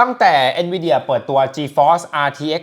ตั้งแต่ NVIDIA เปิดตัว GeForce RTX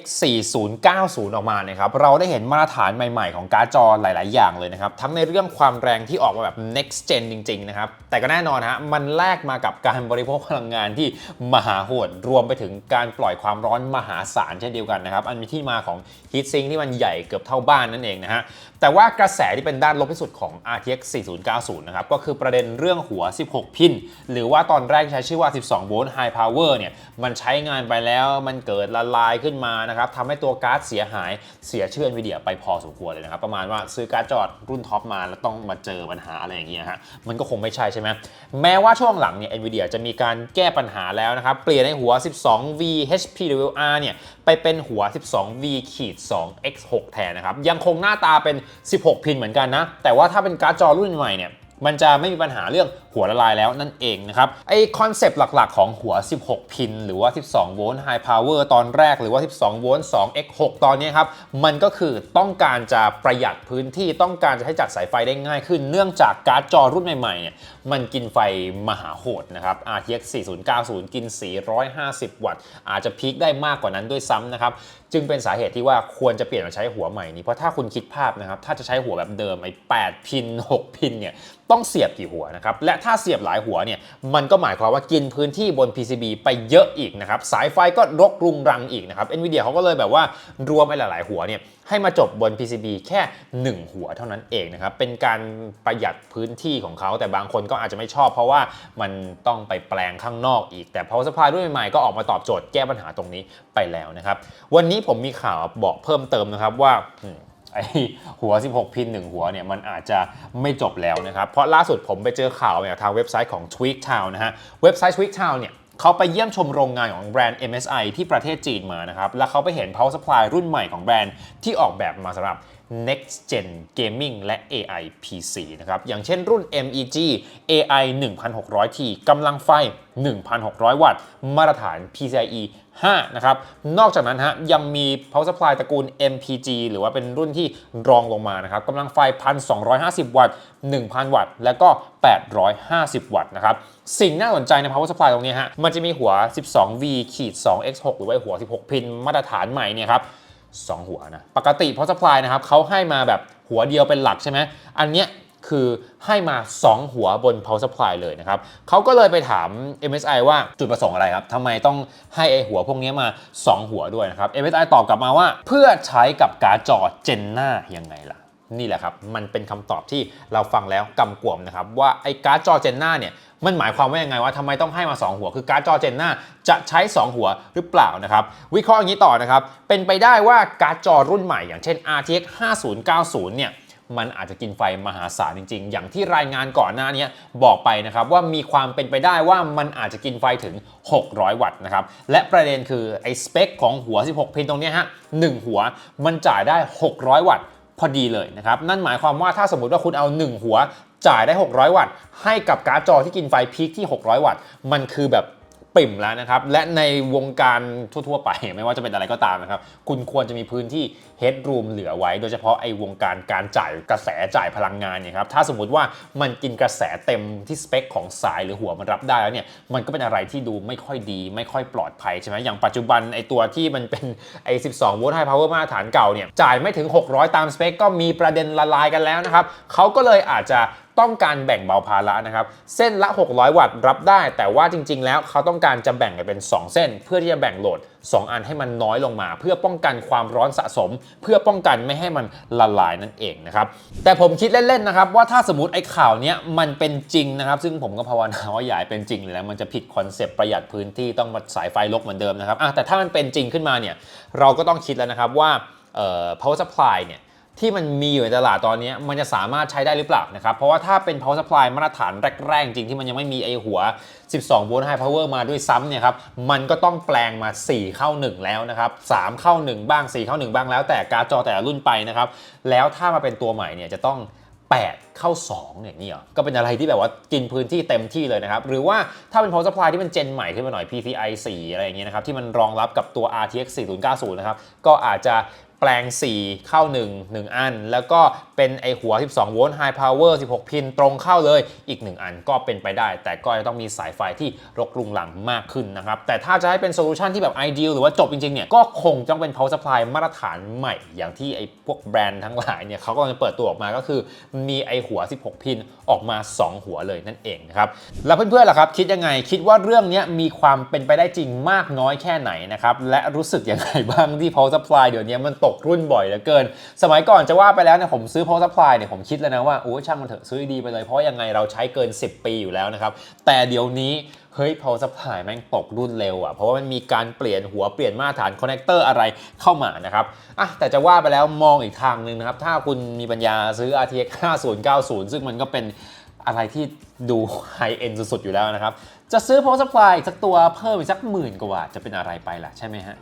4090 ออกมานะครับ เราได้เห็นมาตรฐานใหม่ๆ ของการ์ดจอหลาย ๆ อย่างเลยนะครับ ทั้งในเรื่องความแรงที่ออกมาแบบ next gen จริง ๆ นะครับ แต่ก็แน่นอนฮะ มันแลกมากับการบริโภคพลังงานที่มหาโหด รวมไปถึงการปล่อยความร้อนมหาศาลเช่นเดียวกันนะครับ อันมีที่มาของ heat sink ที่มันใหญ่เกือบเท่าบ้านนั่นเองนะฮะ แต่ว่ากระแสที่เป็นด้านลบที่สุดของ RTX 4090 นะครับ ก็คือประเด็นเรื่องหัว 16 พิน หรือว่าตอนแรกใช้ชื่อว่า 12 โวลต์ High Power เนี่ย มันใช้งานไปแล้วมันเกิดละลายขึ้นมานะครับทำให้ตัวการ์ดเสียหายเสียชื่อ NVIDIA ไปพอสมควรเลยนะครับ ประมาณว่าซื้อการ์ดจอดรุ่นท็อปมาแล้วต้องมาเจอปัญหาอะไรอย่างเงี้ยฮะ มันก็คงไม่ใช่ใช่ไหมแม้ว่าช่วงหลังเนี่ย NVIDIA จะมีการแก้ปัญหาแล้วนะครับ เปลี่ยนในหัว 12V HPWR เนี่ย ไปเป็นหัว 12V ขีด2 X6 แทนนะครับ ยังคงหน้าตาเป็น16 พินเหมือนกันนะ แต่ว่าถ้าเป็นการ์ดจอรุ่นใหม่เนี่ย มันจะไม่มีปัญหาเรื่อง หัวละลายแล้วนั่นเองนะครับไอคอนเซปต์หลักๆ ของหัว 16 พิน หรือว่า 12 โวลต์ High Power ตอนแรกหรือว่า 12 โวลต์ 2x6 ตอนนี้ครับ มันก็คือต้องการจะประหยัดพื้นที่ต้องการจะให้จัดสายไฟได้ง่ายขึ้น เนื่องจากการ์ดจอรุ่นใหม่ๆเนี่ยมันกินไฟมหาโหดนะครับ RTX 4090 กิน 450 วัตต์ อาจจะพีคได้มากกว่านั้นด้วยซ้ำนะครับจึงเป็นสาเหตุที่ว่าควรจะเปลี่ยนมาใช้หัวใหม่นี้ เพราะถ้าคุณคิดภาพนะครับถ้าจะใช้หัวแบบเดิมไอ้8พิน 6 พินเนี่ยต้องเสียบกี่หัวนะครับและถ้าเสียบหลายหัวเนี่ยมันก็หมายความว่ากินพื้นที่บน PCB ไปเยอะอีกนะครับสายไฟก็รกรุงรังอีกนะครับ NVIDIA เขาก็เลยแบบว่ารวมไปหลาย ๆ หัวเนี่ยให้มาจบบน PCB แค่ 1 หัวเท่านั้นเองนะครับ เป็นการประหยัดพื้นที่ของเขา แต่บางคนก็อาจจะไม่ชอบเพราะว่ามันต้องไปแปลงข้างนอกอีก แต่ Power Supply รุ่นใหม่ก็ออกมาตอบโจทย์แก้ปัญหาตรงนี้ไปแล้วนะครับ วันนี้ผมมีข่าวบอกเพิ่มเติมนะครับว่า ไอหัว 16 พิน 1 หัวเนี่ยมันอาจจะไม่จบแล้วนะครับ เพราะล่าสุดผมไปเจอข่าวเนี่ยทางเว็บไซต์ของ Tweaktown นะฮะ เว็บไซต์ Tweaktown เนี่ยเขาไปเยี่ยมชมโรงงานของแบรนด์ MSI ที่ประเทศจีนมานะครับ แล้วเขาไปเห็น Power Supply รุ่นใหม่ของแบรนด์ที่ออกแบบมาสำหรับ next gen gaming และ AI PC นะครับ อย่างเช่นรุ่น MEG AI 1600T กำลังไฟ 1,600 วัตต์ มาตรฐาน PCIe 5 นะครับ นอกจากนั้นฮะยังมี power supply ตระกูล MPG หรือว่าเป็นรุ่นที่รองลงมานะครับกำลังไฟ 1,250 วัตต์ 1,000 วัตต์ และก็ 850 วัตต์นะครับ สิ่งน่าสนใจใน power supply ตรงนี้ฮะมันจะมีหัว 12V ขีด 2x6 หรือว่าหัว 16 พินมาตรฐานใหม่เนี่ยครับ 2 หัวนะ ปกติ power supply นะครับเขาให้มาแบบหัวเดียวเป็นหลักใช่ไหมอันเนี้ยคือให้มา 2 หัวบน power supply เลยนะครับเขาก็เลยไปถาม MSI ว่าจุดประสงค์อะไรครับทำไมต้องให้ไอหัวพวกนี้มา 2 หัวด้วยนะครับ MSI ตอบกลับมาว่า เพื่อใช้กับการ์ดจอเจนหน้ายังไงล่ะ นี่แหละครับ มันเป็นคำตอบที่เราฟังแล้วกำกวมนะครับ ว่าไอการ์ดจอเจนหน้าเนี่ย มันหมายความว่ายังไงว่าทำไมต้องให้มา 2 หัว คือการ์ดจอเจนหน้าจะใช้ 2 หัวหรือเปล่านะครับวิเคราะห์อย่างนี้ต่อนะครับเป็นไปได้ว่าการ์ดจอรุ่นใหม่อย่างเช่น RTX 5090 เนี่ยมันอาจจะกินไฟมหาศาลจริง ๆ อย่างที่รายงานก่อนหน้านี้บอกไปนะครับว่ามีความเป็นไปได้ว่ามันอาจจะกินไฟถึง 600 วัตต์นะครับ และประเด็นคือไอ้สเปคของหัว 16 พินตรงนี้ฮะหนึ่งหัวมันจ่ายได้ 600 วัตต์พอดีเลยนะครับ นั่นหมายความว่าถ้าสมมติว่าคุณเอา 1 หัว จ่ายได้ 600 วัตต์ ให้กับการ์ดจอที่กินไฟพีคที่ 600 วัตต์ มันคือแบบปิ่มแล้วนะครับ และในวงการทั่ว ๆ ไป ไม่ว่าจะเป็นอะไรก็ตามนะครับ คุณควรจะมีพื้นที่ headroom เหลือไว้ โดยเฉพาะไอ้วงการการจ่ายกระแสจ่ายพลังงานเนี่ยครับ ถ้าสมมุติว่ามันกินกระแสเต็มที่สเปคของสายหรือหัวมันรับได้แล้วเนี่ย มันก็เป็นอะไรที่ดูไม่ค่อยดี ไม่ค่อยปลอดภัยใช่ไหมอย่างปัจจุบันไอ้ตัวที่มันเป็นไอ้12โวลต์ high power มาตรฐานเก่าเนี่ยจ่ายไม่ถึง 600 ตามสเปคก็มีประเด็นละลายกันแล้วนะครับเขาก็เลยอาจจะ ต้องการแบ่งเบาภาระนะครับ เส้นละ 600 วัตต์รับได้ แต่ว่าจริง ๆ แล้วเขาต้องการจะแบ่งเป็น 2 เส้น เพื่อที่จะแบ่งโหลด 2 อันให้มันน้อยลงมา เพื่อป้องกันความร้อนสะสม เพื่อป้องกันไม่ให้มันละลายนั่นเองนะครับ แต่ผมคิดเล่น ๆ นะครับ ว่าถ้าสมมติไอ้ข่าวนี้มันเป็นจริงนะครับ ซึ่งผมก็ภาวนาว่าอย่าให้เป็นจริงเลยนะมันจะผิดคอนเซปต์ประหยัดพื้นที่ต้องมาสายไฟลกเหมือนเดิมนะครับแต่ถ้ามันเป็นจริงขึ้นมาเนี่ยเราก็ต้องคิดแล้วนะครับว่า power supply เนี่ย ที่มันมีอยู่ในตลาดตอนนี้มันจะสามารถใช้ได้หรือเปล่านะครับ เพราะว่าถ้าเป็น power supply มาตรฐานแรกๆ จริงที่มันยังไม่มีไอหัว 12 โวลต์ high power มาด้วยซ้ำเนี่ยครับ มันก็ต้องแปลงมา 4 เข้า 1 แล้วนะครับ 3 เข้า 1 บ้าง 4 เข้า 1 บ้างแล้วแต่การ์ดจอแต่ละรุ่นไปนะครับ แล้วถ้ามาเป็นตัวใหม่เนี่ยจะต้อง 8 เข้า2เนี่ยนี่เหรอ ก็เป็นอะไรที่แบบว่ากินพื้นที่เต็มที่เลยนะครับ หรือว่าถ้าเป็น power supply ที่มันเจนใหม่ขึ้นมาหน่อย PCI 4 อะไรอย่างเงี้ยนะครับ ที่มันรองรับกับตัว RTX 4090 นะครับ ก็อาจจะ แปลง 4 เข้า 1 1 อัน แล้วก็เป็นไอหัว 12 โวลต์ High Power 16 พินตรงเข้าเลยอีก 1 อันก็เป็นไปได้ แต่ก็จะต้องมีสายไฟที่รกรุงรังมากขึ้นนะครับ แต่ถ้าจะให้เป็นโซลูชันที่แบบ ideal หรือว่าจบจริงๆเนี่ยก็คงต้องเป็น power supply มาตรฐานใหม่ อย่างที่ไอพวกแบรนด์ทั้งหลายเนี่ยเขากำลังจะเปิดตัวออกมาก็คือมีไอหัว 16 พินออกมา 2 หัวเลยนั่นเองนะครับแล้วเพื่อนๆล่ะครับคิดยังไงคิดว่าเรื่องนี้มีความเป็นไปได้จริงมากน้อยแค่ไหนนะครับและรู้สึกยังไงบ้างที่ power supply เดี๋ยวนี้มันตกรุ่นบ่อยเหลือเกิน สมัยก่อนจะว่าไปแล้วเนี่ยผมซื้อ power supply เนี่ยผมคิดแล้วนะว่าโอ้ช่างมันเถอะซื้อดีไปเลยเพราะยังไงเราใช้เกิน 10 ปีอยู่แล้วนะครับ แต่เดี๋ยวนี้เฮ้ย power supply แม่งตกรุ่นเร็วอะ่ะ เพราะว่ามันมีการเปลี่ยนหัวเปลี่ยนมาตรฐานคอนเนคเตอร์อะไรเข้ามานะครับอะแต่จะว่าไปแล้วมองอีกทางหนึ่งนะครับ ถ้าคุณมีปัญญาซื้อ RTX 5090 ซึ่งมันก็เป็นอะไรที่ดูไฮเอ็นสุดๆ อยู่แล้วนะครับ จะซื้อ power supply อีกสักตัวเพิ่มอีกสักหมื่นกว่าจะเป็นอะไรไปล่ะใช่ไหมฮะ